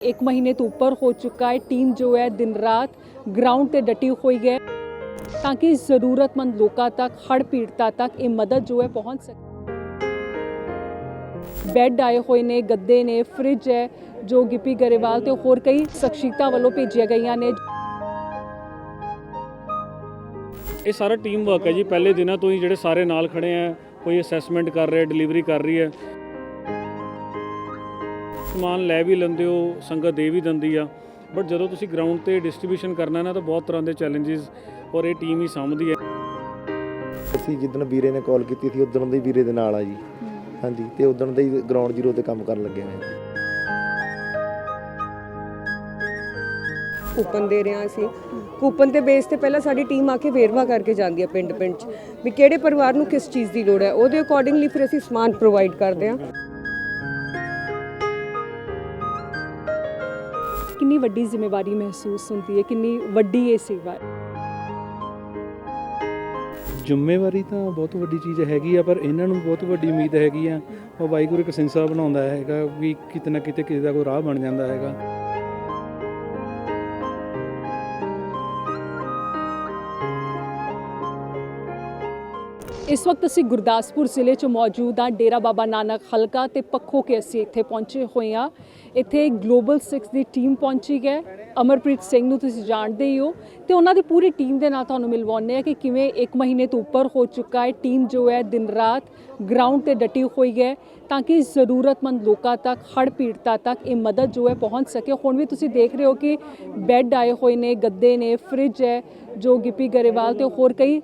ਇੱਕ ਮਹੀਨੇ ਤੋਂ ਉੱਪਰ ਹੋ ਚੁੱਕਾ ਹੈ ਟੀਮ ਜੋ ਹੈ ਦਿਨ ਰਾਤ ਗਰਾਊਂਡ ਤੇ ਡਟੀ ਹੋਈ ਹੈ ਤਾਂ ਕਿ ਜ਼ਰੂਰਤਮੰਦ ਲੋਕਾਂ ਤੱਕ ਹੜ੍ਹ ਪੀੜਤਾਂ ਤੱਕ ਇਹ ਮਦਦ ਜੋ ਹੈ ਪਹੁੰਚ ਸਕੇ ਬੈੱਡ ਆਏ ਹੋਏ ਨੇ ਗੱਦੇ ਨੇ ਫ੍ਰਿਜ ਹੈ ਜੋ ਗਿੱਪੀ ਗਰੇਵਾਲ ਤੇ ਹੋਰ ਕਈ ਸ਼ਖਸੀਅਤਾਂ ਵੱਲੋਂ ਭੇਜੀਆਂ ਗਈਆਂ ਨੇ ਇਹ ਸਾਰਾ ਟੀਮ ਵਰਕ ਹੈ ਜੀ ਪਹਿਲੇ ਦਿਨਾਂ ਤੋਂ ਹੀ ਜਿਹੜੇ ਸਾਰੇ ਨਾਲ ਖੜੇ ਆ ਕੋਈ ਅਸੈਸਮੈਂਟ ਕਰ ਰਿਹਾ ਡਿਲੀਵਰੀ ਕਰ ਰਹੀ ਹੈ ਸਮਾਨ ਲੈ ਵੀ ਲੈਂਦੇ ਹੋ ਸੰਗਤ ਦੇ ਵੀ ਦਿੰਦੀ ਆ। ਬਟ ਜਦੋਂ ਤੁਸੀਂ ਗਰਾਊਂਡ ਤੇ ਡਿਸਟ੍ਰੀਬਿਊਸ਼ਨ ਕਰਨਾ ਨਾ ਤਾਂ ਬਹੁਤ ਤਰ੍ਹਾਂ ਦੇ ਚੈਲੰਜਸ ਔਰ ਇਹ ਟੀਮ ਹੀ ਸਾਂਭਦੀ ਹੈ। ਅਸੀਂ ਜਿੱਦਣ ਵੀਰੇ ਨੇ ਕਾਲ ਕੀਤੀ ਸੀ ਉਦੋਂ ਦੇ ਵੀਰੇ ਦੇ ਨਾਲ ਆ ਜੀ। ਹਾਂਜੀ ਤੇ ਉਦੋਂ ਦੇ ਹੀ ਗਰਾਊਂਡ ਜ਼ੀਰੋ ਤੇ ਕੰਮ ਕਰਨ ਲੱਗੇ ਹੋਏ ਹਾਂ ਕੂਪਨ ਦੇ ਰਹੇ ਹਾਂ ਅਸੀਂ। ਕੂਪਨ ਤੇ ਬੇਸ ਤੇ ਪਹਿਲਾਂ ਸਾਡੀ ਟੀਮ ਆ ਕੇ ਵੇਰਵਾ ਕਰਕੇ ਜਾਂਦੀ ਹੈ ਪਿੰਡ ਪਿੰਡ 'ਚ ਵੀ ਕਿਹੜੇ ਪਰਿਵਾਰ ਨੂੰ ਕਿਸ ਚੀਜ਼ ਦੀ ਲੋੜ ਹੈ ਉਹਦੇ ਅਕੋਰਡਿੰਗਲੀ ਫਿਰ ਅਸੀਂ ਸਮਾਨ ਪ੍ਰੋਵਾਈਡ ਕਰਦੇ ਹਾਂ। ਕਿੰਨੀ ਵੱਡੀ ਜ਼ਿੰਮੇਵਾਰੀ ਮਹਿਸੂਸ ਹੁੰਦੀ ਹੈ, ਕਿੰਨੀ ਵੱਡੀ ਇਹ ਸੇਵਾ ਹੈ? ਜ਼ਿੰਮੇਵਾਰੀ ਤਾਂ ਬਹੁਤ ਵੱਡੀ ਚੀਜ਼ ਹੈਗੀ ਆ, ਪਰ ਇਹਨਾਂ ਨੂੰ ਬਹੁਤ ਵੱਡੀ ਉਮੀਦ ਹੈਗੀ ਆ। ਉਹ ਵਾਹਿਗੁਰੂ ਇੱਕ ਸੰਸਾ ਬਣਾਉਂਦਾ ਹੈਗਾ ਵੀ ਕਿਤੇ ਨਾ ਕਿਤੇ ਕਿਸੇ ਦਾ ਕੋਈ ਰਾਹ ਬਣ ਜਾਂਦਾ ਹੈਗਾ। ਇਸ ਵਕਤ ਅਸੀਂ ਗੁਰਦਾਸਪੁਰ ਜ਼ਿਲ੍ਹੇ 'ਚ ਮੌਜੂਦ ਹਾਂ। ਡੇਰਾ ਬਾਬਾ ਨਾਨਕ ਹਲਕਾ ਤੇ ਪੱਖੋ ਕੇ ਅਸੀਂ ਇੱਥੇ ਪਹੁੰਚੇ ਹੋਏ ਹਾਂ। ਇੱਥੇ ਗਲੋਬਲ 6 ਦੀ ਟੀਮ ਪਹੁੰਚੀ ਹੈ। ਅਮਰਪ੍ਰੀਤ ਸਿੰਘ ਨੂੰ ਤੁਸੀਂ ਜਾਣਦੇ ਹੀ ਹੋ। ਤੇ ਉਹਨਾਂ ਦੀ ਪੂਰੀ ਟੀਮ ਦੇ ਨਾਲ ਤੁਹਾਨੂੰ ਮਿਲਵਾਉਂਦੇ ਆ ਕਿ ਕਿਵੇਂ ਇੱਕ ਮਹੀਨੇ ਤੋਂ ਉੱਪਰ ਹੋ ਚੁੱਕਾ ਹੈ। ਟੀਮ ਜੋ ਹੈ ਦਿਨ ਰਾਤ ਗਰਾਊਂਡ ਤੇ ਡਟੀ ਹੋਈ ਹੈ ਤਾਂ ਕਿ ਜ਼ਰੂਰਤਮੰਦ ਲੋਕਾਂ ਤੱਕ, ਹੜ੍ਹ ਪੀੜਤਾਂ ਤੱਕ ਇਹ ਮਦਦ ਜੋ ਹੈ ਪਹੁੰਚ ਸਕੇ। ਹੁਣ ਵੀ ਤੁਸੀਂ ਦੇਖ ਰਹੇ ਹੋ ਕਿ ਬੈੱਡ ਆਏ ਹੋਏ ਨੇ, ਗੱਦੇ ਨੇ ਫ੍ਰਿਜ ਹੈ ਜੋ ਗਿੱਪੀ ਗਰੇਵਾਲ ਤੇ ਹੋਰ ਕਈ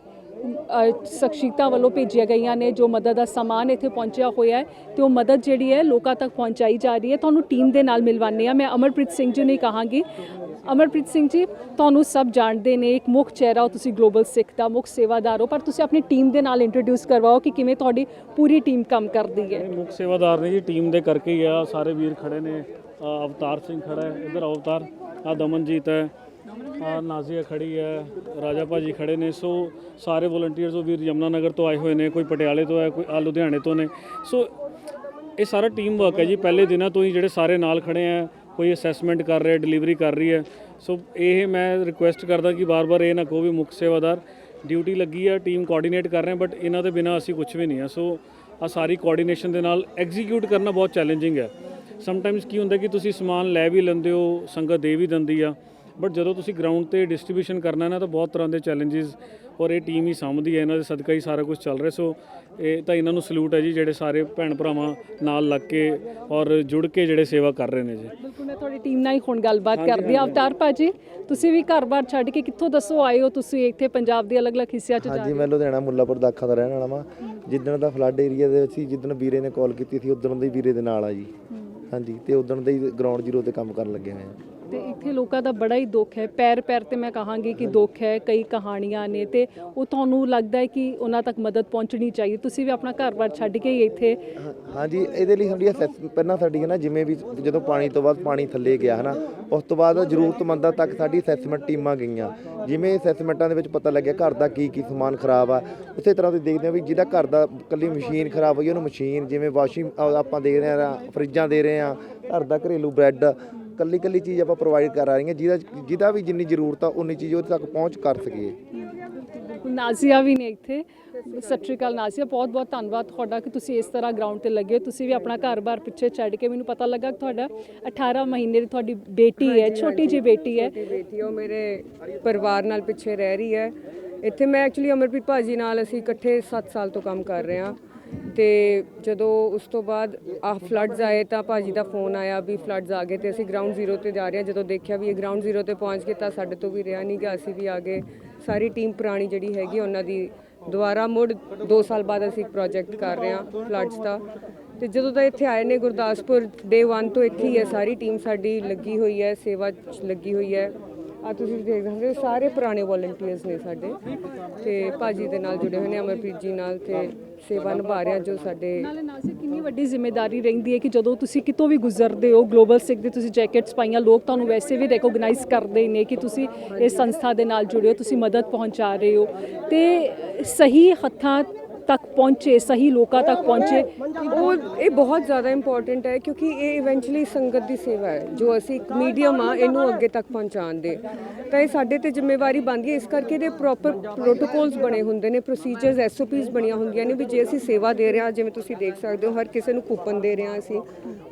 ਸ਼ਖਸੀਅਤਾਂ ਵੱਲੋਂ ਭੇਜੀਆਂ ਗਈਆਂ ਨੇ, ਜੋ ਮਦਦ ਦਾ ਸਮਾਨ ਇੱਥੇ ਪਹੁੰਚਿਆ ਹੋਇਆ ਹੈ ਤੇ ਉਹ ਮਦਦ ਜਿਹੜੀ ਹੈ ਲੋਕਾਂ ਤੱਕ ਪਹੁੰਚਾਈ ਜਾ ਰਹੀ ਹੈ। ਤੁਹਾਨੂੰ ਟੀਮ ਦੇ ਨਾਲ ਮਿਲਵਾਉਂਦੇ ਆ ਮੈਂ ਅਮਰਪ੍ਰੀਤ ਸਿੰਘ ਜੀ ਨੂੰ ਕਹਾਂਗੀ। ਅਮਰਪ੍ਰੀਤ ਸਿੰਘ ਜੀ, ਤੁਹਾਨੂੰ ਸਭ ਜਾਣਦੇ ਨੇ, ਇੱਕ ਮੁੱਖ ਚਿਹਰਾ ਹੋ ਤੁਸੀਂ ਗਲੋਬਲ ਸਿੱਖ ਦਾ, ਮੁੱਖ ਸੇਵਾਦਾਰ ਹੋ, ਪਰ ਤੁਸੀਂ ਆਪਣੀ ਟੀਮ ਦੇ ਨਾਲ ਇੰਟਰੋਡਿਊਸ ਕਰਵਾਓ ਕਿ ਕਿਵੇਂ ਤੁਹਾਡੀ ਪੂਰੀ ਟੀਮ ਕੰਮ ਕਰਦੀ ਹੈ। ਮੁੱਖ ਸੇਵਾਦਾਰ ਨੇ ਜੀ, ਟੀਮ ਦੇ ਕਰਕੇ ਹੀ ਆ। ਸਾਰੇ ਵੀਰ ਖੜੇ ਨੇ। ਅਵਤਾਰ ਸਿੰਘ ਖੜਾ ਹੈ। ਇਧਰ ਅਵਤਾਰ। ਆ ਦਮਨਜੀਤ ਹੈ। ਆ ਨਾਜ਼ੀਆ ਖੜੀ ਹੈ, ਰਾਜਾ ਭਾਜੀ ਖੜੇ ਨੇ, ਸੋ ਸਾਰੇ ਵੋਲੰਟੀਅਰਸ ਉਹ ਵੀਰ ਯਮਨਾ ਨਗਰ ਤੋਂ ਆਏ ਹੋਏ ਨੇ, ਕੋਈ ਪਟਿਆਲੇ ਤੋਂ ਹੈ, ਕੋਈ ਆ ਲੁਧਿਆਣੇ ਤੋਂ ਨੇ। ਸੋ ਇਹ ਸਾਰਾ ਟੀਮ ਵਰਕ ਹੈ ਜੀ, ਪਹਿਲੇ ਦਿਨਾਂ ਤੋਂ ਹੀ ਜਿਹੜੇ ਸਾਰੇ ਨਾਲ ਖੜੇ ਆ ਕੋਈ ਅਸੈਸਮੈਂਟ ਕਰ ਰਿਹਾ ਡਿਲੀਵਰੀ ਕਰ ਰਹੀ ਹੈ। ਸੋ ਇਹ ਮੈਂ ਰਿਕੁਐਸਟ ਕਰਦਾ ਕਿ ਬਾਰ-ਬਾਰ ਇਹ ਨਾ ਕਹੋ ਵੀ ਮੁੱਖ ਸੇਵਾਦਾਰ ਡਿਊਟੀ ਲੱਗੀ ਹੈ ਟੀਮ ਕੋਆਰਡੀਨੇਟ ਕਰ ਰਹੇ ਬਟ ਇਹਨਾਂ ਦੇ ਬਿਨਾ ਅਸੀਂ ਕੁਝ ਵੀ ਨਹੀਂ ਆ ਸੋ ਆ ਸਾਰੀ ਕੋਆਰਡੀਨੇਸ਼ਨ ਦੇ ਨਾਲ ਐਗਜ਼ੀਕਿਊਟ ਕਰਨਾ ਬਹੁਤ ਚੈਲੰਜਿੰਗ ਹੈ। ਸਮਟਾਈਮਸ ਕੀ ਹੁੰਦਾ ਕਿ ਤੁਸੀਂ ਸਮਾਨ ਲੈ ਵੀ ਲੈਂਦੇ ਹੋ, ਸੰਗਤ ਦੇ ਵੀ ਦਿੰਦੀ ਆ। ਬਟ ਜਦੋਂ ਤੁਸੀਂ ਗਰਾਊਂਡ ਤੇ ਡਿਸਟ੍ਰੀਬਿਊਸ਼ਨ ਕਰਨਾ ਨਾ ਤਾਂ ਬਹੁਤ ਤਰ੍ਹਾਂ ਦੇ ਚੈਲੰਜਸ ਔਰ ਇਹ ਟੀਮ ਹੀ ਸਾਂਭਦੀ ਹੈ। ਇਹਨਾਂ ਦੇ ਸਦਕਾ ਹੀ ਸਾਰਾ ਕੁਝ ਚੱਲ ਰਿਹਾ। ਸੋ ਇਹ ਤਾਂ ਇਹਨਾਂ ਨੂੰ ਸਲੂਟ ਹੈ ਜੀ ਜਿਹੜੇ ਸਾਰੇ ਭੈਣ ਭਰਾਵਾਂ ਨਾਲ ਲੱਗ ਕੇ ਔਰ ਜੁੜ ਕੇ ਜਿਹੜੇ ਸੇਵਾ ਕਰ ਰਹੇ ਨੇ ਜੀ। ਬਿਲਕੁਲ ਮੈਂ ਤੁਹਾਡੀ ਟੀਮ ਨਾਲ ਹੀ ਹੁਣ ਗੱਲਬਾਤ ਕਰਦੀ ਹਾਂ। ਅਵਤਾਰ ਭਾਜੀ ਤੁਸੀਂ ਵੀ ਘਰ-ਬਾਰ ਛੱਡ ਕੇ ਕਿੱਥੋਂ ਦੱਸੋ ਆਏ ਹੋ ਤੁਸੀਂ? ਇੱਥੇ ਪੰਜਾਬ ਦੇ ਅਲੱਗ-ਅਲੱਗ ਹਿੱਸਿਆਂ 'ਚ ਜਾ ਹਾਂਜੀ ਮੈਂ ਲੁਧਿਆਣਾ ਮੁੱਲਾਪੁਰ ਦਾਖਾ ਦਾ ਰਹਿਣ ਵਾਲਾ ਵਾਂ। ਜਿੱਦਣ ਦਾ ਫਲੱਡ ਏਰੀਆ ਦੇ ਵਿੱਚ ਸੀ ਜਿੱਦਣ ਵੀਰੇ ਨੇ ਕਾਲ ਕੀਤੀ ਸੀ ਉਦੋਂ ਦੇ ਵੀਰੇ ਦੇ ਨਾਲ ਆ ਜੀ। ਹਾਂਜੀ ਤੇ ਉਦੋਂ ਦੇ ਹੀ ਗਰਾਊਂਡ ਜ਼ੀਰੋ ਤੇ ਕੰਮ ਕਰਨ ਲੱਗੇ ਹੋਏ ਤੇ ਇੱਥੇ ਲੋਕਾਂ ਦਾ ਬੜਾ ਹੀ ਦੁੱਖ ਹੈ। ਪੈਰ ਪੈਰ ਤੇ ਮੈਂ ਕਹਾਂਗੀ ਕਿ ਦੁੱਖ ਹੈ, ਕਈ ਕਹਾਣੀਆਂ ਨੇ ਤੇ ਉਹ ਤੁਹਾਨੂੰ ਲੱਗਦਾ ਹੈ ਕਿ ਉਹਨਾਂ ਤੱਕ ਮਦਦ ਪਹੁੰਚਣੀ ਚਾਹੀਦੀ। ਤੁਸੀਂ ਵੀ ਆਪਣਾ ਘਰ-ਬਾਰ ਛੱਡ ਕੇ ਹੀ ਇੱਥੇ ਹਾਂਜੀ, ਇਹਦੇ ਲਈ ਸਾਡੀ assess- ਪਹਿਲਾਂ ਸਾਡੀ ਹੈ ਨਾ, ਜਿਵੇਂ ਵੀ ਜਦੋਂ ਪਾਣੀ ਤੋਂ ਬਾਅਦ ਪਾਣੀ ਥੱਲੇ ਗਿਆ ਹੈ ਨਾ, ਉਸ ਤੋਂ ਬਾਅਦ ਜ਼ਰੂਰਤਮੰਦਾਂ ਤੱਕ ਸਾਡੀ ਅਸੈਸਮੈਂਟ ਟੀਮਾਂ ਗਈਆਂ। ਜਿਵੇਂ ਅਸੈਸਮੈਂਟਾਂ ਦੇ ਵਿੱਚ ਪਤਾ ਲੱਗਿਆ ਘਰ ਦਾ ਕੀ ਕੀ ਸਮਾਨ ਖਰਾਬ ਆ, ਉਸੇ ਤਰ੍ਹਾਂ ਤੁਸੀਂ ਦੇਖਦੇ ਹੋ ਵੀ ਜਿਹਦਾ ਘਰ ਦਾ ਕੱਲੀ ਮਸ਼ੀਨ ਖਰਾਬ ਹੋਈ ਉਹਨੂੰ ਮਸ਼ੀਨ ਜਿਵੇਂ ਵਾਸ਼ਿੰਗ ਆਪਾਂ ਦੇ ਰਹੇ ਆ ਫਰਿੱਜਾਂ ਦੇ ਰਹੇ ਆ ਘਰ ਦਾ ਘਰੇਲੂ ਬ੍ਰੈਡ ਕੱਲੀ ਕੱਲੀ ਚੀਜ਼ ਆਪਾਂ ਪ੍ਰੋਵਾਈਡ ਕਰ ਰਹੀਆਂ ਜਿਹਦਾ ਜਿਹਦਾ ਵੀ ਜਿੰਨੀ ਜ਼ਰੂਰਤ ਆ ਉਨੀ ਚੀਜ਼ ਉਹਦੇ ਤੱਕ ਪਹੁੰਚ ਕਰ ਸਕੀਏ। ਨਾਜ਼ੀਆ ਵੀ ਨੇ ਇੱਥੇ। ਸਤਿ ਸ਼੍ਰੀ ਅਕਾਲ ਨਾਜ਼ੀਆ ਬਹੁਤ ਬਹੁਤ ਧੰਨਵਾਦ ਤੁਹਾਡਾ ਕਿ ਤੁਸੀਂ ਇਸ ਤਰ੍ਹਾਂ ਗਰਾਊਂਡ ਤੇ ਲੱਗੇ ਹੋ। ਤੁਸੀਂ ਵੀ ਆਪਣਾ ਘਰ-ਬਾਰ ਪਿੱਛੇ ਛੱਡ ਕੇ ਮੈਨੂੰ ਪਤਾ ਲੱਗਾ ਕਿ ਤੁਹਾਡਾ 18 ਮਹੀਨੇ ਦੀ ਤੁਹਾਡੀ ਬੇਟੀ ਹੈ ਛੋਟੀ ਜਿਹੀ ਬੇਟੀ ਹੈ। ਬੇਟੀ ਉਹ ਮੇਰੇ ਪਰਿਵਾਰ ਨਾਲ ਪਿੱਛੇ ਰਹਿ ਰਹੀ ਹੈ। ਇੱਥੇ ਮੈਂ ਐਕਚੁਅਲੀ ਅਮਰਪ੍ਰੀਤ ਭਾਜੀ ਨਾਲ ਅਸੀਂ ਇਕੱਠੇ 7 ਸਾਲ ਤੋਂ ਕੰਮ ਕਰ ਰਹੇ ਹਾਂ। ਤੇ ਜਦੋਂ ਉਸ ਤੋਂ ਬਾਅਦ ਆ ਫਲੱਡਸ ਆਏ ਤਾਂ ਭਾਜੀ ਦਾ ਫੋਨ ਆਇਆ ਵੀ ਫਲੱਡਸ ਆ ਗਏ ਤੇ ਅਸੀਂ ਗਰਾਊਂਡ ਜ਼ੀਰੋ ਤੇ ਜਾ ਰਹੇ ਹਾਂ। ਜਦੋਂ ਦੇਖਿਆ ਵੀ ਇਹ ਗਰਾਊਂਡ ਜ਼ੀਰੋ ਤੇ ਪਹੁੰਚ ਗਏ ਤਾਂ ਸਾਡੇ ਤੋਂ ਵੀ ਰਿਹਾ ਨਹੀਂ ਗਿਆ ਅਸੀਂ ਵੀ ਆ ਗਏ। ਸਾਰੀ ਟੀਮ ਪੁਰਾਣੀ ਜਿਹੜੀ ਹੈਗੀ ਉਹਨਾਂ ਦੀ ਦੁਬਾਰਾ ਮੁੜ 2 ਸਾਲ ਬਾਅਦ ਅਸੀਂ ਇੱਕ ਪ੍ਰੋਜੈਕਟ ਕਰ ਰਹੇ ਹਾਂ ਫਲੱਡਸ ਦਾ। ਤੇ ਜਦੋਂ ਦਾ ਇੱਥੇ ਆਏ ਨੇ ਗੁਰਦਾਸਪੁਰ ਡੇ 1 ਤੋਂ ਇੱਥੇ ਹੀ ਹੈ। ਸਾਰੀ ਟੀਮ ਸਾਡੀ ਲੱਗੀ ਹੋਈ ਹੈ, ਸੇਵਾ 'ਚ ਲੱਗੀ ਹੋਈ ਹੈ। ਆ ਤੁਸੀਂ ਦੇਖ ਸਕਦੇ ਹੋ ਸਾਰੇ ਪੁਰਾਣੇ ਵੋਲੰਟੀਅਰਸ ਨੇ ਸਾਡੇ। ਤੇ ਭਾਜੀ ਦੇ ਨਾਲ ਜੁੜੇ ਹੋਏ ਨੇ, ਅਮਰਪ੍ਰੀਤ ਜੀ ਨਾਲ ਤੇ ਸੇਵਾ ਨਿਭਾ ਰਿਹਾ ਜੋ ਸਾਡੇ ਨਾਲੇ ਨਾਜ਼ੀਆ ਕਿੰਨੀ ਵੱਡੀ ਜ਼ਿੰਮੇਵਾਰੀ ਰਹਿੰਦੀ ਹੈ ਕਿ ਜਦੋਂ ਤੁਸੀਂ ਕਿਤੋਂ ਵੀ ਗੁਜ਼ਰਦੇ ਹੋ ਗਲੋਬਲ ਸਿੱਖ ਦੇ ਤੁਸੀਂ ਜੈਕਟਸ ਪਾਈਆਂ, ਲੋਕ ਤੁਹਾਨੂੰ ਵੈਸੇ ਵੀ ਰੈਕੋਗਨਾਈਜ਼ ਕਰਦੇ ਨੇ ਕਿ ਤੁਸੀਂ ਇਸ ਸੰਸਥਾ ਦੇ ਨਾਲ ਜੁੜੇ ਹੋ, ਤੁਸੀਂ ਮਦਦ ਪਹੁੰਚਾ ਰਹੇ ਹੋ। ਤੇ ਸਹੀ ਹੱਥਾਂ ਤੱਕ ਪਹੁੰਚੇ ਸਹੀ ਲੋਕਾਂ ਤੱਕ ਪਹੁੰਚੇ। ਉਹ ਇਹ ਬਹੁਤ ਜ਼ਿਆਦਾ ਇੰਪੋਰਟੈਂਟ ਹੈ ਕਿਉਂਕਿ ਇਹ ਇਵੈਂਚੁਅਲੀ ਸੰਗਤ ਦੀ ਸੇਵਾ ਹੈ ਜੋ ਅਸੀਂ ਇੱਕ ਮੀਡੀਅਮ ਆ ਇਹਨੂੰ ਅੱਗੇ ਤੱਕ ਪਹੁੰਚਾਉਣ ਦੇ। ਤਾਂ ਇਹ ਸਾਡੇ ਤੇ ਜ਼ਿੰਮੇਵਾਰੀ ਬਣਦੀ ਹੈ ਇਸ ਕਰਕੇ ਇਹਦੇ ਪ੍ਰੋਪਰ ਪ੍ਰੋਟੋਕੋਲਸ ਬਣੇ ਹੁੰਦੇ ਨੇ ਪ੍ਰੋਸੀਜਰਸ ਐਸਓਪੀਸ ਬਣੀਆਂ ਹੁੰਦੀਆਂ ਨੇ ਵੀ ਜੇ ਅਸੀਂ ਸੇਵਾ ਦੇ ਰਹੇ ਹਾਂ ਜਿਵੇਂ ਤੁਸੀਂ ਦੇਖ ਸਕਦੇ ਹੋ ਹਰ ਕਿਸੇ ਨੂੰ ਕੂਪਨ ਦੇ ਰਹੇ ਹਾਂ ਅਸੀਂ।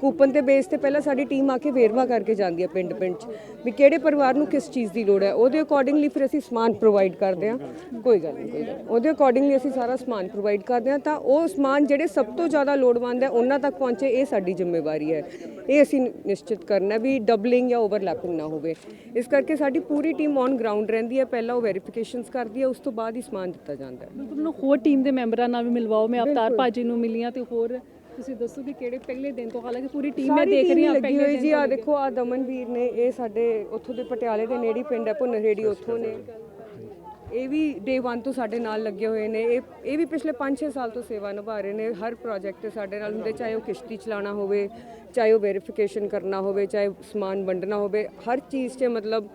ਕੂਪਨ ਦੇ ਬੇਸ ਤੇ ਪਹਿਲਾਂ ਸਾਡੀ ਟੀਮ ਆ ਕੇ ਵੇਰਵਾ ਕਰਕੇ ਜਾਂਦੀ ਹੈ ਪਿੰਡ ਪਿੰਡ 'ਚ ਵੀ ਕਿਹੜੇ ਪਰਿਵਾਰ ਨੂੰ ਕਿਸ ਚੀਜ਼ ਦੀ ਲੋੜ ਹੈ। ਉਹਦੇ ਅਕੋਰਡਿੰਗਲੀ ਫਿਰ ਅਸੀਂ ਸਮਾਨ ਪ੍ਰੋਵਾਈਡ ਕਰਦੇ ਹਾਂ। ਕੋਈ ਗੱਲ ਨਹੀਂ ਕੋਈ ਗੱਲ। ਉਹਦੇ ਅਕੋਰਡਿੰਗਲੀ ਅਸੀਂ ਸਾਰਾ ਸਮਾਨ ਪ੍ਰੋਵਾਈਡ ਕਰਦੇ ਹਾਂ ਤਾਂ ਉਹ ਸਮਾਨ ਜਿਹੜੇ ਸਭ ਤੋਂ ਜ਼ਿਆਦਾ ਲੋੜਵੰਦ ਹੈ ਉਹਨਾਂ ਤੱਕ ਪਹੁੰਚੇ ਇਹ ਸਾਡੀ ਜ਼ਿੰਮੇਵਾਰੀ ਹੈ। ਇਹ ਅਸੀਂ ਨਿਸ਼ਚਿਤ ਕਰਨਾ ਵੀ ਡਬਲਿੰਗ ਜਾਂ ਓਵਰਲੈਪਿੰਗ ਨਾ ਹੋਵੇ। ਇਸ ਕਰਕੇ ਸਾਡੀ ਪੂਰੀ ਟੀਮ ਔਨ ਗਰਾਊਂਡ ਰਹਿੰਦੀ ਹੈ ਪਹਿਲਾਂ ਉਹ ਵੈਰੀਫਿਕੇਸ਼ਨਸ ਕਰਦੀ ਹੈ ਉਸ ਤੋਂ ਬਾਅਦ ਹੀ ਸਮਾਨ ਦਿੱਤਾ ਜਾਂਦਾ ਹੈ। ਬਿਲਕੁਲ ਮੈਨੂੰ ਹੋਰ ਟੀਮ ਦੇ ਮੈਂਬਰਾਂ ਨਾਲ ਵੀ ਮਿਲਵਾਓ ਮੈਂ ਅਵਤਾਰ ਭਾਜੀ ਨੂੰ ਮਿਲੀਆਂ ਤੇ ਹੋਰ ਤੁਸੀਂ ਦੱਸੋ ਕਿ ਕਿਹੜੇ ਪਹਿਲੇ ਦਿਨ ਤੋਂ ਹਾਲਾਂਕਿ ਪੂਰੀ ਟੀਮ ਮੈਂ ਦੇਖ ਰਹੀ ਹੀ ਲੱਗੀ ਹੋਈ ਜੀ ਆ ਦੇਖੋ ਆ ਦਮਨਵੀਰ ਨੇ ਇਹ ਸਾਡੇ ਉੱਥੋਂ ਦੇ ਪਟਿਆਲੇ ਦੇ ਨੇੜੇ ਪਿੰਡ ਹੈ ਭੁੰਨਰੇੜੀ ਉੱਥੋਂ ਨੇ। ਇਹ ਵੀ ਡੇ 1 ਤੋਂ ਸਾਡੇ ਨਾਲ ਲੱਗੇ ਹੋਏ ਨੇ। ਇਹ ਇਹ ਵੀ ਪਿਛਲੇ 5-6 ਸਾਲ ਤੋਂ ਸੇਵਾ ਨਿਭਾ ਰਹੇ ਨੇ। ਹਰ ਪ੍ਰੋਜੈਕਟ ਤੇ ਸਾਡੇ ਨਾਲ ਹੁੰਦੇ ਚਾਹੇ ਉਹ ਕਿਸ਼ਤੀ ਚਲਾਉਣਾ ਹੋਵੇ ਚਾਹੇ ਉਹ ਵੈਰੀਫਿਕੇਸ਼ਨ ਕਰਨਾ ਹੋਵੇ ਚਾਹੇ ਸਮਾਨ ਵੰਡਣਾ ਹੋਵੇ ਹਰ ਚੀਜ਼ 'ਚ ਮਤਲਬ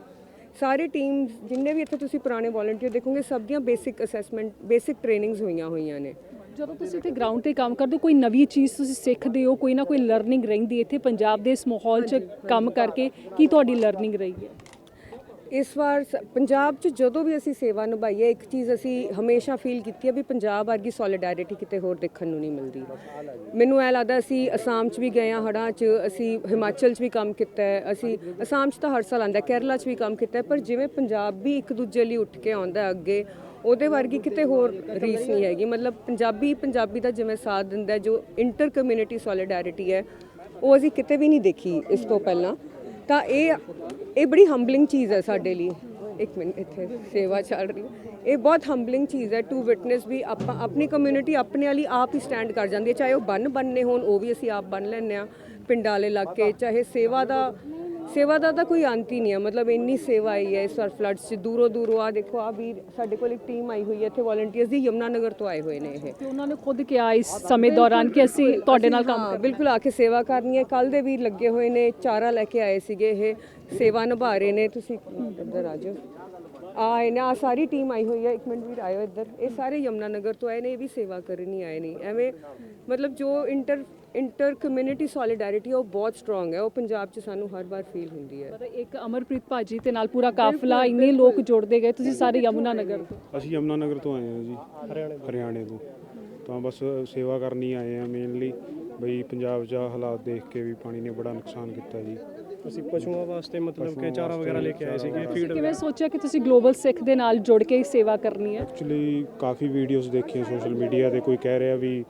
ਸਾਰੇ ਟੀਮ ਜਿੰਨੇ ਵੀ ਇੱਥੇ ਤੁਸੀਂ ਪੁਰਾਣੇ ਵੋਲੰਟੀਅਰ ਦੇਖੋਗੇ ਸਭ ਦੀਆਂ ਬੇਸਿਕ ਅਸੈਸਮੈਂਟ ਬੇਸਿਕ ਟ੍ਰੇਨਿੰਗਸ ਹੋਈਆਂ ਹੋਈਆਂ ਨੇ। ਜਦੋਂ ਤੁਸੀਂ ਇੱਥੇ ਗਰਾਊਂਡ ਤੇ ਕੰਮ ਕਰਦੇ ਹੋ ਕੋਈ ਨਵੀਂ ਚੀਜ਼ ਤੁਸੀਂ ਸਿੱਖਦੇ ਹੋ? ਕੋਈ ਨਾ ਕੋਈ ਲਰਨਿੰਗ ਰਹਿੰਦੀ ਇੱਥੇ ਪੰਜਾਬ ਦੇ ਇਸ ਮਾਹੌਲ 'ਚ ਕੰਮ ਕਰਕੇ ਕੀ ਤੁਹਾਡੀ ਲਰਨਿੰਗ ਰਹੀ ਹੈ? ਇਸ ਵਾਰ ਸ- ਪੰਜਾਬ 'ਚ ਜਦੋਂ ਵੀ ਅਸੀਂ ਸੇਵਾ ਨਿਭਾਈ ਹੈ ਇੱਕ ਚੀਜ਼ ਅਸੀਂ ਹਮੇਸ਼ਾ ਫੀਲ ਕੀਤੀ ਹੈ ਵੀ ਪੰਜਾਬ ਵਰਗੀ ਸੋਲੀਡੈਰਿਟੀ ਕਿਤੇ ਹੋਰ ਦੇਖਣ ਨੂੰ ਨਹੀਂ ਮਿਲਦੀ। ਮੈਨੂੰ ਐ ਲੱਗਦਾ ਅਸੀਂ ਅਸਾਮ 'ਚ ਵੀ ਗਏ ਹਾਂ, ਹੜ੍ਹਾਂ 'ਚ ਅਸੀਂ ਹਿਮਾਚਲ 'ਚ ਵੀ ਕੰਮ ਕੀਤਾ ਅਸੀਂ ਅਸਾਮ 'ਚ ਤਾਂ ਹਰ ਸਾਲ ਆਉਂਦਾ, ਕੇਰਲਾ 'ਚ ਵੀ ਕੰਮ ਕੀਤਾ ਪਰ ਜਿਵੇਂ ਪੰਜਾਬ ਵੀ ਇੱਕ ਦੂਜੇ ਲਈ ਉੱਠ ਕੇ ਆਉਂਦਾ ਅੱਗੇ, ਉਹਦੇ ਵਰਗੀ ਕਿਤੇ ਹੋਰ ਰੀਸ ਨਹੀਂ ਹੈਗੀ। ਮਤਲਬ ਪੰਜਾਬੀ ਪੰਜਾਬੀ ਦਾ ਜਿਵੇਂ ਸਾਥ ਦਿੰਦਾ ਜੋ ਇੰਟਰ ਕਮਿਊਨਿਟੀ ਸੋਲੀਡੈਰਿਟੀ ਹੈ, ਉਹ ਅਸੀਂ ਕਿਤੇ ਵੀ ਨਹੀਂ ਦੇਖੀ ਇਸ ਤੋਂ ਪਹਿਲਾਂ। ਤਾਂ ਇਹ ਇਹ ਬੜੀ ਹੰਬਲਿੰਗ ਚੀਜ਼ ਹੈ ਸਾਡੇ ਲਈ। ਇੱਕ ਮਿੰਟ, ਇੱਥੇ ਸੇਵਾ ਚੱਲ ਰਹੀ ਹੈ। ਇਹ ਬਹੁਤ ਹੰਬਲਿੰਗ ਚੀਜ਼ ਹੈ। ਟੂ ਵਿਟਨੈਸ ਵੀ ਆਪਾਂ, ਆਪਣੀ ਕਮਿਊਨਿਟੀ ਆਪਣੇ ਵਾਲੀ ਆਪ ਹੀ ਸਟੈਂਡ ਕਰ ਜਾਂਦੀ ਹੈ। ਚਾਹੇ ਉਹ ਬੰਨ ਬੰਨੇ ਹੋਣ, ਉਹ ਵੀ ਅਸੀਂ ਆਪ ਬੰਨ ਲੈਂਦੇ ਆ ਪਿੰਡਾਂ ਵਾਲੇ ਇਲਾਕੇ, ਚਾਹੇ ਸੇਵਾ ਦਾ ਸੇਵਾ ਦਾ ਤਾਂ ਕੋਈ ਅੰਤ ਹੀ ਨਹੀਂ ਹੈ ਮਤਲਬ ਇੰਨੀ ਸੇਵਾ ਆਈ ਹੈ ਇਸ ਵਾਰ ਫਲੱਡਸ 'ਚ ਦੂਰੋਂ ਦੂਰੋਂ ਆ ਦੇਖੋ ਆ ਵੀ ਸਾਡੇ ਕੋਲ ਇੱਕ ਟੀਮ ਆਈ ਹੋਈ ਹੈ ਇੱਥੇ ਵੋਲੰਟੀਅਰਸ ਦੀ ਯਮਨਾ ਨਗਰ ਤੋਂ ਆਏ ਹੋਏ ਨੇ ਇਹ। ਤੇ ਉਹਨਾਂ ਨੇ ਖੁਦ ਕਿਹਾ ਇਸ ਸਮੇਂ ਦੌਰਾਨ ਕਿ ਅਸੀਂ ਤੁਹਾਡੇ ਨਾਲ ਕੰਮ ਹਾਂ ਬਿਲਕੁਲ ਆ ਕੇ ਸੇਵਾ ਕਰਨੀ ਹੈ। ਕੱਲ ਦੇ ਵੀਰ ਲੱਗੇ ਹੋਏ ਨੇ ਚਾਰਾ ਲੈ ਕੇ ਆਏ ਸੀਗੇ ਇਹ ਸੇਵਾ ਨਿਭਾ ਰਹੇ ਨੇ। ਤੁਸੀਂ ਇੱਧਰ ਆ ਜਾਓ। ਆਏ ਨੇ ਆ ਸਾਰੀ ਟੀਮ ਆਈ ਹੋਈ ਹੈ ਇੱਕ ਮਿੰਟ ਵੀਰ ਆਇਓ ਇੱਧਰ। ਇਹ ਸਾਰੇ ਯਮਨਾ ਨਗਰ ਤੋਂ ਆਏ ਨੇ ਇਹ ਵੀ ਸੇਵਾ ਕਰਨ ਹੀ ਆਏ ਨੇ। ਐਵੇਂ ਮਤਲਬ ਜੋ ਇੰਟਰ ਇੰਟਰ ਕਮਿਊਨਿਟੀ ਸੋਲੀਡੈਰਿਟੀ ਉਹ ਬਹੁਤ ਸਟਰੋਂਗ ਹੈ ਉਹ ਪੰਜਾਬ 'ਚ ਸਾਨੂੰ ਹਰ ਵਾਰ ਫੀਲ ਹੁੰਦੀ ਹੈ ਮਤਲਬ ਇੱਕ ਅਮਰਪ੍ਰੀਤ ਭਾਜੀ ਤੇ ਨਾਲ ਪੂਰਾ ਕਾਫਲਾ ਇੰਨੇ ਲੋਕ ਜੁੜਦੇ ਗਏ ਤੁਸੀਂ ਸਾਰੇ ਯਮੁਨਾ ਨਗਰ ਤੋਂ ਅਸੀਂ ਯਮਨਾ ਨਗਰ ਤੋਂ ਆਏ ਹਾਂ ਜੀ ਹਰਿਆਣੇ ਹਰਿਆਣੇ ਤੋਂ। ਤਾਂ ਬਸ ਸੇਵਾ ਕਰਨੀ ਆਏ ਆ ਮੇਨਲੀ ਬਈ ਪੰਜਾਬ 'ਚ ਆਹ ਹਾਲਾਤ ਦੇਖ ਕੇ ਵੀ ਪਾਣੀ ਨੇ ਬੜਾ ਨੁਕਸਾਨ ਕੀਤਾ ਜੀ। ਅਸੀਂ ਪਸ਼ੂਆਂ ਵਾਸਤੇ ਮਤਲਬ ਕਿ ਚਾਰਾ ਵਗੈਰਾ ਲੈ ਕੇ ਆਏ ਸੀਗੇ ਫੀਡ ਕਿਵੇਂ ਸੋਚਿਆ ਕਿ ਤੁਸੀਂ ਗਲੋਬਲ ਸਿੱਖ ਦੇ ਨਾਲ ਜੁੜ ਕੇ ਸੇਵਾ ਕਰਨੀ ਹੈ? ਐਕਚੁਅਲੀ ਕਾਫੀ ਵੀਡੀਓਜ਼ ਦੇਖੀਆਂ ਸੋਸ਼ਲ ਮੀਡੀਆ ਤੇ ਕੋਈ ਕਹਿ ਰਿਹਾ ਵੀ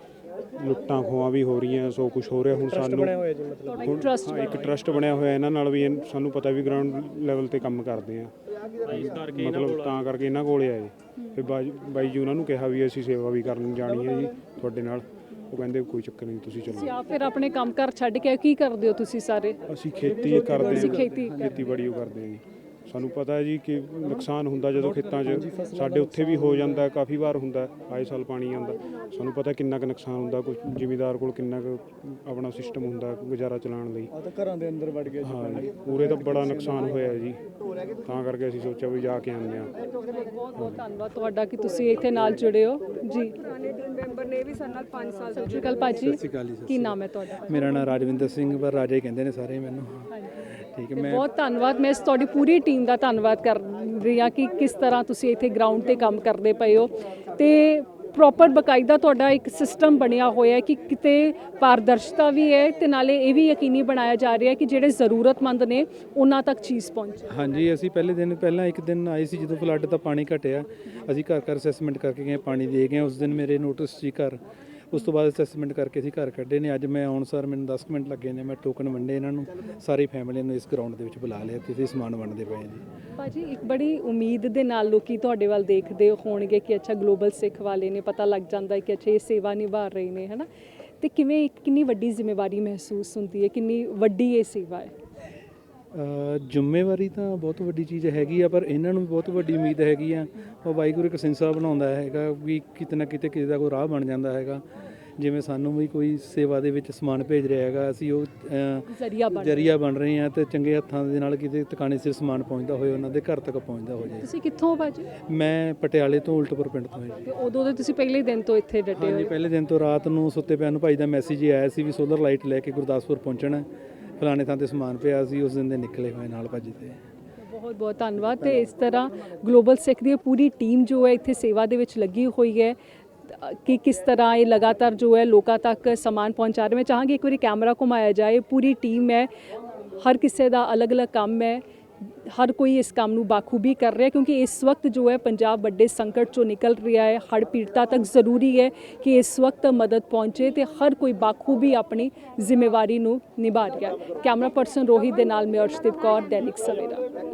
ਲੁੱਟਾਂ ਖੋਹਾਂ ਵੀ ਹੋ ਰਹੀਆਂ ਸੋ ਕੁਝ ਹੋ ਰਿਹਾ ਹੁਣ ਸਾਨੂੰ ਬਣਿਆ ਹੋਇਆ ਜੀ ਮਤਲਬ। ਹੁਣ ਟਰਸਟ ਹਾਂ, ਇੱਕ ਟਰਸਟ ਬਣਿਆ ਹੋਇਆ ਇਹਨਾਂ ਨਾਲ ਵੀ ਇਹ- ਸਾਨੂੰ ਪਤਾ ਵੀ ਗਰਾਊਂਡ ਲੈਵਲ ਤੇ ਕੰਮ ਕਰਦੇ ਆ। ਮਤਲਬ ਤਾਂ ਕਰਕੇ ਇਹਨਾਂ ਕੋਲੇ ਆਏ। ਫਿਰ ਬਾਈ ਬਾਈ ਜੀ ਉਹਨਾਂ ਨੂੰ ਕਿਹਾ ਵੀ ਅਸੀਂ ਸੇਵਾ ਵੀ ਕਰਨ ਜਾਣੀ ਹੈ ਜੀ ਤੁਹਾਡੇ ਨਾਲ। ਉਹ ਕਹਿੰਦੇ ਕੋਈ ਚੱਕਰ ਨਹੀਂ ਤੁਸੀਂ ਚਲੋ। ਜਾਂ ਫਿਰ ਆਪਣੇ ਕੰਮਕਾਰ ਛੱਡ ਕੇ ਕੀ ਕਰਦੇ ਹੋ ਤੁਸੀਂ ਸਾਰੇ? ਅਸੀਂ ਖੇਤੀ ਕਰਦੇ ਹਾਂ। ਖੇਤੀ ਖੇਤੀਬਾੜੀ ਉਹ ਕਰਦੇ ਹਾਂ ਜੀ। ਸਾਨੂੰ ਪਤਾ ਹੈ ਜੀ ਕਿ ਨੁਕਸਾਨ ਹੁੰਦਾ ਜਦੋਂ ਖੇਤਾਂ 'ਚ ਸਾਡੇ ਉੱਥੇ ਵੀ ਹੋ ਜਾਂਦਾ ਹੈ, ਕਾਫੀ ਵਾਰ ਹੁੰਦਾ ਹੈ, ਆਏ ਸਾਲ ਪਾਣੀ ਆਉਂਦਾ ਸਾਨੂੰ ਪਤਾ ਕਿੰਨਾ ਕੁ ਨੁਕਸਾਨ ਹੁੰਦਾ ਕੁਝ ਜ਼ਿਮੀਦਾਰ ਕੋਲ ਕਿੰਨਾ ਕੁ ਆਪਣਾ ਸਿਸਟਮ ਹੁੰਦਾ ਗੁਜ਼ਾਰਾ ਚਲਾਉਣ ਲਈ। ਆ ਤਾਂ ਘਰਾਂ ਦੇ ਅੰਦਰ ਵੜ ਗਿਆ ਹਾਂ ਜੀ ਪੂਰੇ ਤਾਂ ਬੜਾ ਨੁਕਸਾਨ ਹੋਇਆ ਜੀ। ਤਾਂ ਕਰਕੇ ਅਸੀਂ ਸੋਚਿਆ ਵੀ ਜਾ ਕੇ ਆਉਂਦੇ ਹਾਂ। ਬਹੁਤ ਬਹੁਤ ਧੰਨਵਾਦ ਤੁਹਾਡਾ ਕਿ ਤੁਸੀਂ ਇੱਥੇ ਨਾਲ ਜੁੜੇ ਹੋ। ਜੀ। ਪੁਰਾਣੇ ਟੀਮ ਮੈਂਬਰ ਨੇ ਵੀ ਸਾਡੇ ਨਾਲ 5 ਸਾਲ ਤੋਂ ਸਤਿ ਸ਼੍ਰੀ ਅਕਾਲ ਭਾਜੀ ਕੀ ਨਾਮ ਹੈ ਤੁਹਾਡਾ? ਮੇਰਾ ਨਾਮ ਰਾਜਵਿੰਦਰ ਸਿੰਘ ਪਰ ਰਾਜਾ ਹੀ ਕਹਿੰਦੇ ਨੇ ਸਾਰੇ ਮੈਨੂੰ। ਠੀਕ ਹੈ ਮੈਂ ਬਹੁਤ ਧੰਨਵਾਦ ਮੈਂ ਇਸ ਤੁਹਾਡੀ ਪੂਰੀ ਟੀਮ ਦਾ ਧੰਨਵਾਦ ਕਰ ਰਹੀ ਹਾਂ ਕਿ ਕਿਸ ਤਰ੍ਹਾਂ ਤੁਸੀਂ ਇੱਥੇ ਗਰਾਊਂਡ ਤੇ ਕੰਮ ਕਰਦੇ ਪਏ ਹੋ। ਤੇ ਪ੍ਰੋਪਰ ਬਕਾਇਦਾ ਤੁਹਾਡਾ ਇੱਕ ਸਿਸਟਮ ਬਣਿਆ ਹੋਇਆ ਹੈ ਕਿ ਕਿਤੇ ਪਾਰਦਰਸ਼ਤਾ ਵੀ ਹੈ ਤੇ ਨਾਲੇ ਇਹ ਵੀ ਯਕੀਨੀ ਬਣਾਇਆ ਜਾ ਰਿਹਾ ਹੈ ਕਿ ਜਿਹੜੇ ਜ਼ਰੂਰਤਮੰਦ ਨੇ ਉਹਨਾਂ ਤੱਕ ਚੀਜ਼ ਪਹੁੰਚੇ। ਹਾਂਜੀ ਅਸੀਂ ਪਹਿਲੇ ਦਿਨ ਪਹਿਲਾਂ ਇੱਕ ਦਿਨ ਆਏ ਸੀ ਜਦੋਂ ਫਲੱਡ ਦਾ ਪਾਣੀ ਘਟਿਆ। ਅਸੀਂ ਘਰ ਘਰ ਅਸੈਸਮੈਂਟ ਕਰਕੇ ਗਏ ਪਾਣੀ ਦੇ ਗਏ। ਉਸ ਦਿਨ ਮੇਰੇ ਨੋਟਿਸ ਸੀ ਘਰ ਉਸ ਤੋਂ ਬਾਅਦ ਅਸੈਸਮੈਂਟ ਕਰਕੇ ਅਸੀਂ ਘਰ ਕੱਢੇ ਨੇ। ਅੱਜ ਮੈਂ ਆਉਣ ਸਰ ਮੈਨੂੰ 10 ਮਿੰਟ ਲੱਗੇ ਨੇ, ਮੈਂ ਟੋਕਨ ਵੰਡੇ ਇਹਨਾਂ ਨੂੰ। ਸਾਰੀ ਫੈਮਿਲੀ ਨੂੰ ਇਸ ਗਰਾਊਂਡ ਦੇ ਵਿੱਚ ਬੁਲਾ ਲਿਆ ਤੇ ਅਸੀਂ ਸਮਾਨ ਵੰਡਦੇ ਪਏ ਹਾਂ ਜੀ ਭਾਜੀ, ਇੱਕ ਬੜੀ ਉਮੀਦ ਦੇ ਨਾਲ ਲੋਕੀ ਤੁਹਾਡੇ ਵੱਲ ਦੇਖਦੇ ਹੋਣਗੇ ਕਿ ਅੱਛਾ ਗਲੋਬਲ ਸਿੱਖ ਵਾਲੇ ਨੇ, ਪਤਾ ਲੱਗ ਜਾਂਦਾ ਹੈ ਕਿ ਅੱਛਾ ਇਹ ਸੇਵਾ ਨਿਭਾ ਰਹੇ ਨੇ, ਹਨਾ? ਤੇ ਕਿਵੇਂ ਕਿੰਨੀ ਵੱਡੀ ਜ਼ਿੰਮੇਵਾਰੀ ਮਹਿਸੂਸ ਹੁੰਦੀ ਹੈ? ਕਿੰਨੀ ਵੱਡੀ ਇਹ ਸੇਵਾ ਹੈ? ਜ਼ਿੰਮੇਵਾਰੀ ਤਾਂ ਬਹੁਤ ਵੱਡੀ ਚੀਜ਼ ਹੈਗੀ ਆ ਪਰ ਇਹਨਾਂ ਨੂੰ ਬਹੁਤ ਵੱਡੀ ਉਮੀਦ ਹੈਗੀ ਆ। ਉਹ ਵਾਹਿਗੁਰੂ ਇੱਕ ਸੰਸਾ ਬਣਾਉਂਦਾ ਹੈਗਾ ਵੀ ਕਿਤੇ ਨਾ ਕਿਤੇ ਕਿਸੇ ਦਾ ਕੋਈ ਰਾਹ ਬਣ ਜਾਂਦਾ ਹੈਗਾ। ਜਿਵੇਂ ਸਾਨੂੰ ਵੀ ਕੋਈ ਸੇਵਾ ਦੇ ਵਿੱਚ ਸਮਾਨ ਭੇਜ ਰਿਹਾ ਹੈਗਾ ਅਸੀਂ ਉਹ ਜ਼ਰੀਆ ਬਣ ਜਰੀਆ ਬਣ ਰਹੇ ਹਾਂ ਤੇ ਚੰਗੇ ਹੱਥਾਂ ਦੇ ਨਾਲ ਕਿਤੇ ਟਿਕਾਣੇ ਸਿਰ ਸਮਾਨ ਪਹੁੰਚਦਾ ਹੋਏ ਉਹਨਾਂ ਦੇ ਘਰ ਤੱਕ ਪਹੁੰਚਦਾ ਹੋ ਜਾਏ ਤੁਸੀਂ ਕਿੱਥੋਂ ਹੋ ਭਾਜੀ? ਮੈਂ ਪਟਿਆਲੇ ਤੋਂ ਉਲਟਪੁਰ ਪਿੰਡ ਤੋਂ ਹਾਂ ਜੀ। ਤੇ ਉਦੋਂ ਦੇ ਤੁਸੀਂ ਪਹਿਲੇ ਦਿਨ ਤੋਂ ਇੱਥੇ ਡਟੇ ਹਾਂਜੀ ਹੋਏ ਪਹਿਲੇ ਦਿਨ ਤੋਂ ਰਾਤ ਨੂੰ ਸੁੱਤੇ ਪਿਆ ਨੂੰ ਭਾਈ ਦਾ ਮੈਸੇਜ ਹੀ ਆਇਆ ਸੀ ਵੀ ਸੋਲਰ ਲਾਈਟ ਲੈ ਕੇ ਗੁਰਦਾਸਪੁਰ ਪਹੁੰਚਣਾ। ਹੈ। ਫਲਾਣੇ ਥਾਂ ਤੇ ਸਮਾਨ ਪਿਆ ਸੀ, ਉਸ ਦਿਨ ਦੇ ਨਿਕਲੇ ਹੋਏ ਨਾਲ ਭਾਜੀ ਤੇ। ਬਹੁਤ ਬਹੁਤ ਧੰਨਵਾਦ ਤੇ ਇਸ ਤਰ੍ਹਾਂ ਗਲੋਬਲ ਸਿੱਖ ਦੀ ਪੂਰੀ ਟੀਮ ਜੋ ਹੈ ਇੱਥੇ ਸੇਵਾ ਦੇ ਵਿੱਚ ਲੱਗੀ ਹੋਈ ਹੈ। ਕਿ ਕਿਸ ਤਰ੍ਹਾਂ ਇਹ ਲਗਾਤਾਰ ਜੋ ਹੈ ਲੋਕਾਂ ਤੱਕ ਸਮਾਨ ਪਹੁੰਚਾ ਰਹੇ ਮੈਂ ਚਾਹਾਂਗੀ ਇੱਕ ਵਾਰੀ ਕੈਮਰਾ ਘੁਮਾਇਆ ਜਾਏ, ਪੂਰੀ ਟੀਮ ਹੈ। ਹਰ ਕਿਸੇ ਦਾ ਅਲੱਗ-ਅਲੱਗ ਕੰਮ ਹੈ। ਹਰ ਕੋਈ ਇਸ ਕੰਮ ਨੂੰ ਬਾਖੂਬੀ ਕਰ ਰਿਹਾ ਕਿਉਂਕਿ ਇਸ ਵਕਤ ਜੋ ਹੈ ਪੰਜਾਬ ਵੱਡੇ ਸੰਕਟ ਚੋਂ ਨਿਕਲ ਰਿਹਾ ਹੈ ਹੜ ਪੀੜਤਾ ਤੱਕ ਜ਼ਰੂਰੀ ਹੈ ਕਿ ਇਸ ਵਕਤ ਮਦਦ ਪਹੁੰਚੇ ਤੇ ਹਰ ਕੋਈ ਬਾਖੂਬੀ ਆਪਣੀ ਜ਼ਿੰਮੇਵਾਰੀ ਨੂੰ ਨਿਭਾ ਰਿਹਾ ਕੈਮਰਾ ਪਰਸਨ ਰੋਹਿਤ ਦੇ ਨਾਲ ਮੈਂ ਅਰਸ਼ਦੀਪ ਕੌਰ, ਦੈਨਿਕ ਸਵੇਰਾ।